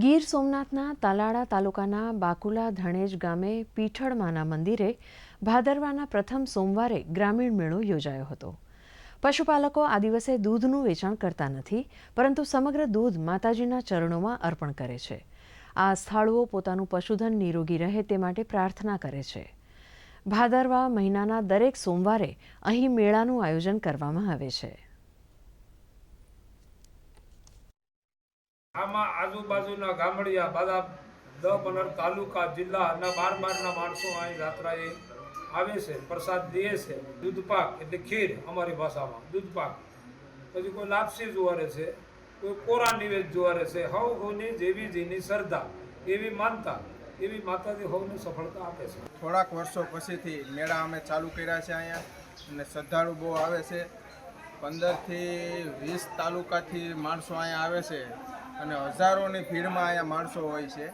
ગીર સોમનાથના તાલાળા તાલુકાના બાકુલા ધણેજ ગામે પીઠળમાના મંદિરે ભાદરવાના પ્રથમ સોમવારે ગ્રામીણ મેળો યોજાયો હતો. પશુપાલકો આ દિવસે દૂધનું વેચાણ કરતા નથી, પરંતુ સમગ્ર દૂધ માતાજીના ચરણોમાં અર્પણ કરે છે. આ સ્થળો પોતાનું પશુધન નિરોગી રહે તે માટે પ્રાર્થના કરે છે. ભાદરવા મહિનાના દરેક સોમવારે અહીં મેળાનું આયોજન કરવામાં આવે છે. આમાં આજુબાજુના ગામડિયા બધા દસ પંદર તાલુકા, જિલ્લા અને બાર બારના માણસો અહીં યાત્રાએ આવે છે, પ્રસાદ દે છે. દૂધ પાક એટલે ખીર અમારી ભાષામાં, દૂધ પાક. પછી કોઈ લાપસી જુવારે છે, કોઈ કોરા નિવેદ જુવારે છે, હવ હોની જેવી જેની શ્રદ્ધા, એવી માનતા, એવી માતાજી હવને સફળતા આપે છે. થોડાક વર્ષો પછીથી મેળા અમે ચાલુ કર્યા છે અહીંયા અને શ્રદ્ધાળુ બહુ આવે છે. પંદરથી વીસ તાલુકાથી માણસો અહીંયા આવે છે. અને હજારોની ભીડમાં અહીંયા માણસો હોય છે.